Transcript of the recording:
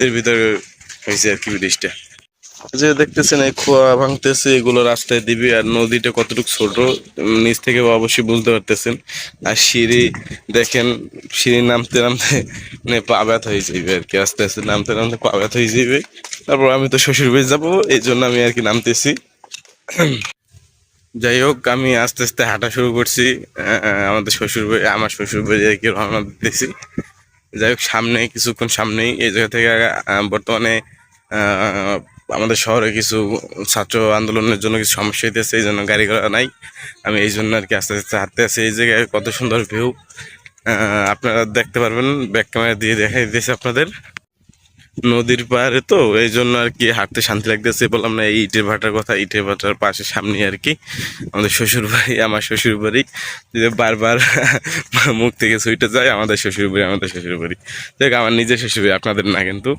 এর ভিতরে হয়েছে আর কি ব্রিজটা। যে দেখতেছেন এই খোয়া ভাঙতেছে, এগুলো রাস্তায় দিবি আর নদীটা কতটুকু ছোট নিচ থেকে অবশ্যই বুঝতে পারতেছেন। আর সিঁড়ি দেখেন, সিঁড়ি নামতে নামতে মানে পা হয়ে যাবে আর কি, আস্তে আস্তে নামতে নামতে পা হয়ে যাবে তারপর আমি তো শ্বশুর বাড়ি যাব, এই জন্য আমি আর কি নামতেছি। যাই হোক, আমি আস্তে আস্তে হাঁটা শুরু করছি আমাদের শ্বশুর বাড়ি, আমার শ্বশুর বাড়ি আর কি রওনা দিতেছি। যাই হোক সামনে কিছুক্ষণ সামনেই এই জায়গা থেকে বর্তমানে আমাদের শহরে কিছু ছাত্র আন্দোলনের জন্য কিছু সমস্যা হইতেছে, এই জন্য গাড়ি ঘোড়া নাই। আমি এই জন্য আর কি আস্তে আস্তে হাঁটতে আছি। এই জায়গায় কত সুন্দর ভিউ আপনারা দেখতে পারবেন ব্যাক ক্যামেরা দিয়ে দেখাই দিতেছি আপনাদের। নদীর পাড়ে তো, এই জন্য আর কি হাঁটতে শান্তি লাগতেছে। বললাম না, এই ইটের ভাটার কথা, ইটের ভাটার পাশে সামনে আর কি আমাদের শ্বশুর বাড়ি আমার শ্বশুর বাড়ি বারবার মুখ থেকে সুইটে যায়, আমাদের শ্বশুর বাড়ি আমাদের শ্বশুর বাড়ি দেখ আমার নিজের শ্বশুর বাড়ি আপনাদের না কিন্তু।